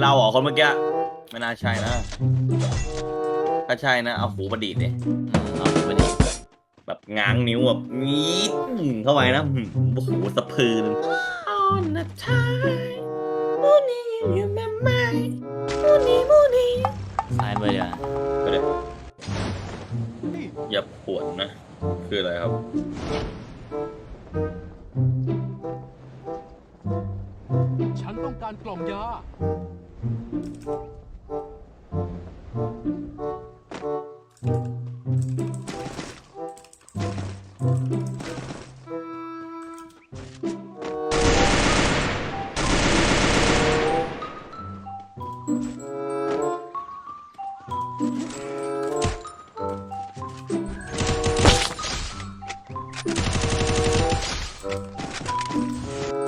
เราเหรอคนเมื่อกี้ไม่น่าใช่นะถ้าใช่นะเอาหูประดิษฐ์เนี่ยอืมเอาไปดิแบบง้างนิ้วแบบมีดเข้าไปนะหืมโอ้โหสะพืน On the time morning you my mind morning morning ซ้ายมือเดียวาไปเลยอย่าปวดนะ คืออะไรครับฉัน ต้องการกล่องยา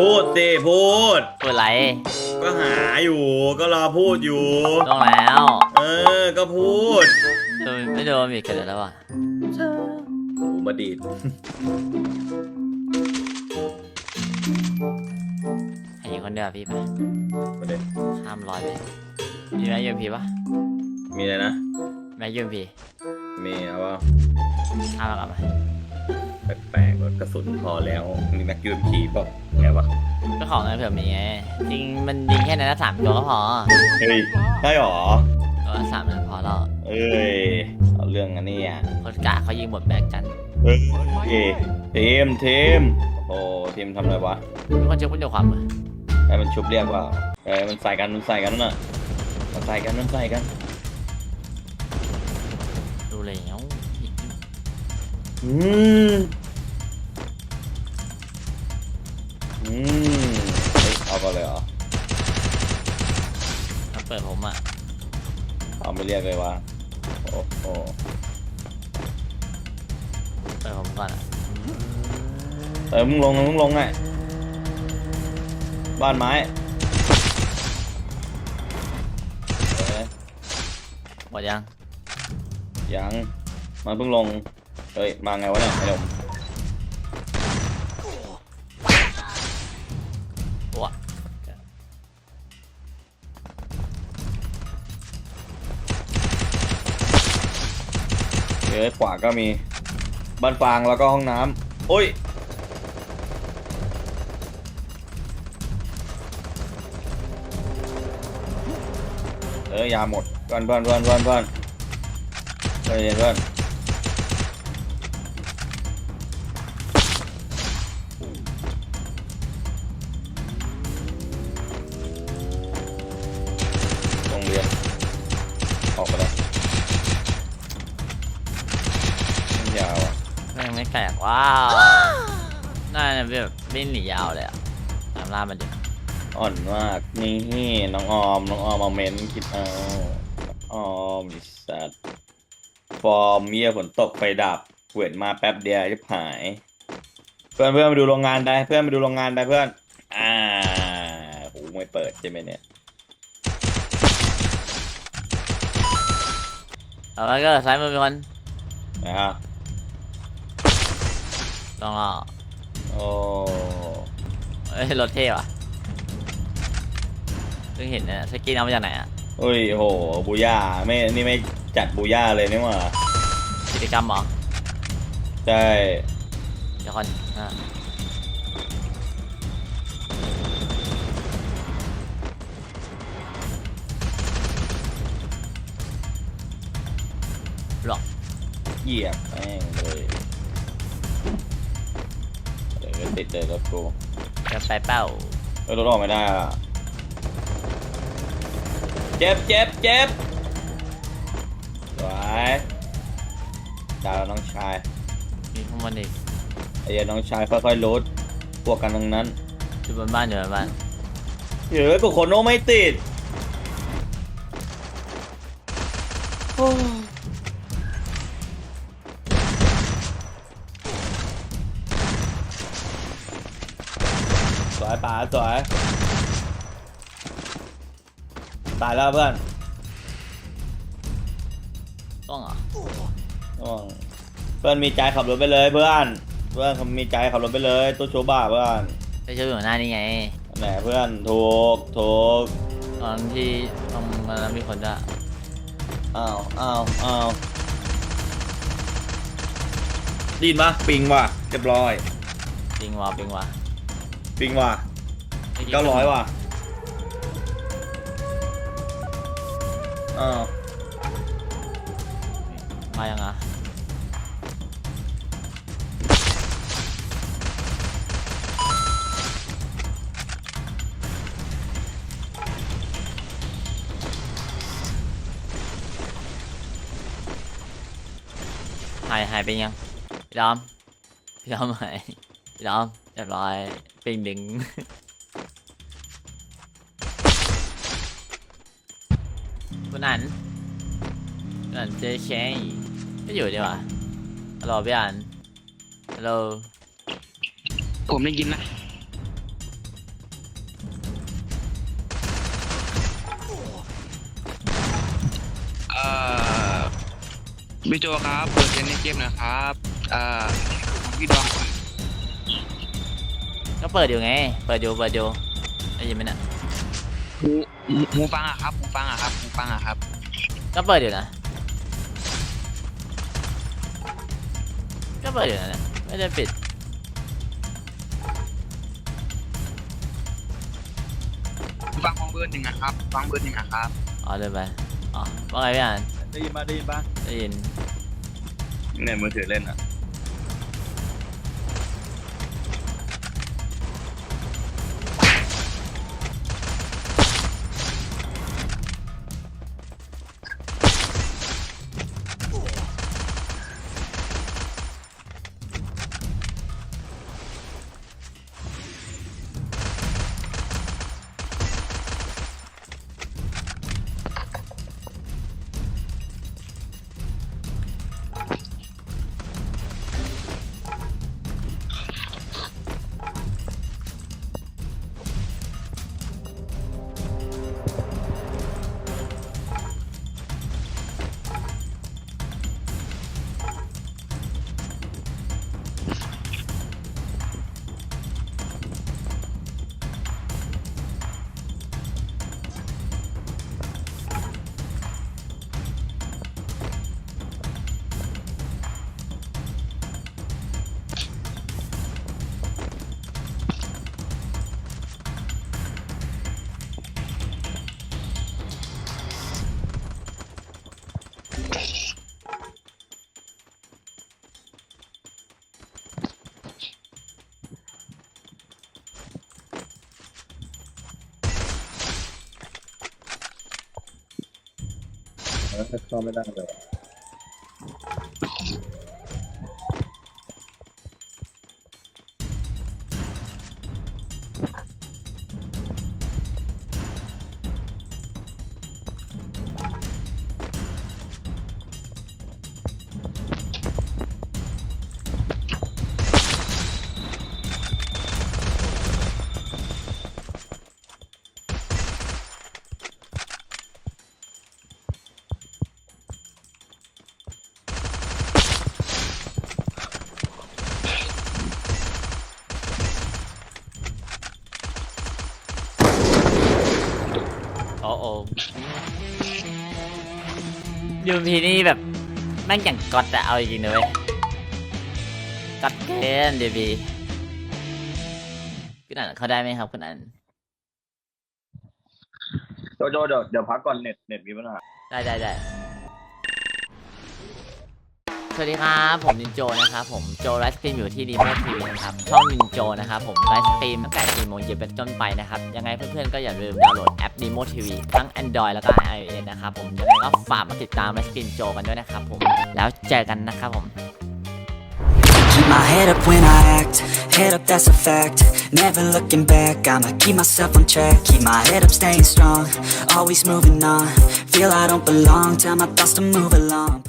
พูดสิพูด พูดอะไรก็หาอยู่ก็รอพูดอยู่ ต้องแล้วเออ ก็พูดเออไม่โดนมีกันแล้วว่ะหูประดิษฐ์ให้ยิงคนเดียวพี่ไปประเด็นห้ามร้อยเลยมีแม็กยูมพีปะมีอะไรนะแม็กยูมพีมีเอาว่าห้ามมากลับมา แปลกๆว่ากระสุนพอแล้วมีแม็กยูมพีป่ะไงวะก็ของนั้นเผื่อมีไงจริงมันยิงแค่นั้นละสามตัวก็พอเฮ้ยได้หรอตัวละสามนัดพอแล้วเอ้ยเอาเรื่องอันนี้อะคนกะเขายิงหมดแบกกันเฮ้ยเปิดไฟเอ้ให้ทีมทีมโอ้โหทีมทำอะไรวะมีคนเช็คพุ่นเดียวความมือให้มันชุบเรียกว่าเอ้ยมันใส่กันมันใส่กันนั่นน่ะมันใส่กันมันใส่กันดูเลยเอ้า อืม อืมเฮ้ยเอาไปเลยเหรอมาเปิดผมอะ เอาไม่เรียกเลยวะโอ้โหเปิดผมก่อนอะเออมึงลงมึงลงไงบ้านไม้เอ้ยหมดยังยังมันเพิ่งลง เฮ้ย มาไงวะเนี่ยไอ้หนุ่มตัวเฮ้ยขวาก็มีบ้านฟางแล้วก็ห้องน้ำโอ้ยเออยาหมดเพื่อนเพื่อนเพื่อนเพื่อนเพื่อนใจเย็นเพื่อน แตกว้าวน่าจะแบบไม่หนียาวเลยอะตามล่ามันดิอ่อนมากนี่น้องออมน้องออมเอาเมนต์คิดเอาออมไอ้สัตว์ฟอร์มเมียฝนตกไฟดับเวทมาแป๊บเดียวจะหาย เพื่อนเพื่อนมาดูโรงงานได้เพื่อนมาดูโรงงานได้เพื่อนอ่าหูไม่เปิดใช่ไหมเนี่ยเอาแล้วก็ซ้ายมือมีคนนะครับ ต้องรอโอ้เอ้ยรถเท่ว่ะเพิ่งเห็นเนี่ยสกินเอามาจากไหนอะเฮ้ยโหบูย่าไม่นี่ไม่จัดบูย่าเลยนี่หว่ากิจกรรมเหรอใช่เดี๋ยวก่อนอ่าหรอกเหยียบแม่ง ติดเลยรถกูจะไปเป้าเอ้ยรถออกไม่ได้อะเจ็บเจ็บเจ็บสวยดาวน้องชายมีข้างบนอีกไอ้เหี้ยน้องชายค่อยๆลดพวกกันทั้งนั้นอยู่บนบ้านอยู่บนบ้านเฮ้ยกูโคโนไม่ติดโอ้สวย สวย ตายแล้วเพื่อนต้องเหรออ๋อเพื่อนมีใจขับรถไปเลยเพื่อน เพื่อนเขามีใจขับรถไปเลยตู้โชว์บ้าเพื่อนจะช่วยอยู่หน้านี่ไงแหมเพื่อนถูกถูกตอนที่ตรงนั้นมีคนจะอ้าวอ้าวอ้าวไดยินปะปิงว่ะเรียบร้อย ปิงวะปิงวะปิงว่ะ เก้าร้อยว่ะอ้าวมายังอะหายหายไปยังพี่ดอมพี่ดอมหายพี่ดอมเรียบร้อยปิงดึง คุณอันคุณอันเจเคไม่อยู่ดีว่าฮัลโหลพี่อันฮัลโหลผมได้ยินนะ เอ่อพี่โจครับ เปิดเสียงในเกมหนะครับ เอ่อพี่ดอง ก็เปิดอยู่ไง เปิดอยู่เปิดอยู่ได้ยินไหมเนี่ยหูหูหูฟังอะครับหูฟังอะครับหูฟังอะครับ ก็เปิดอยู่นะ ก็เปิดอยู่นะเนี่ยไม่ได้ปิด หูฟังของเบอร์หนึ่งอะครับหูฟังเบอร์หนึ่งอะครับ อ๋อเดินไป อ๋อว่าไงพี่อันได้ยินปะได้ยินปะได้ยิน เนี่ยมือถือเล่นอะ เข้าไม่ อ้โอ้ยูพีนี่แบบแม่งอย่างก๊อตอะเอาจริงๆนะเลยก๊อตเกินเดบีคุณอันเขาได้ไหมครับคุณอันโจโจเดี๋ยวเดี๋ยวพักก่อนเน็ตเน็ตมีปัญหาได้ได้ได้ สวัสดีครับ ผมนินโจนะครับผมโจไลฟ์สตรีมอยู่ที่รีโมททีวีนะครับช่องนินโจนะครับผมไลฟ์สตรีมตั้งแต่4โมงเย็นเป็นต้นไปนะครับยังไงเพื่อนๆก็อย่าลืมดาวน์โหลดแอป Nemo TV ทั้ง Android แล้วก็ iOS นะครับผมยังไงก็ฝากมาติดตามไลฟ์สตรีมโจกันด้วยนะครับผมแล้วเจอกันนะครับผม Keep my head up when I act, head up that's a fact Never looking back, I'ma keep myself on track Keep my head up staying strong, always moving on Feel I don't belong, tell my thoughts to move along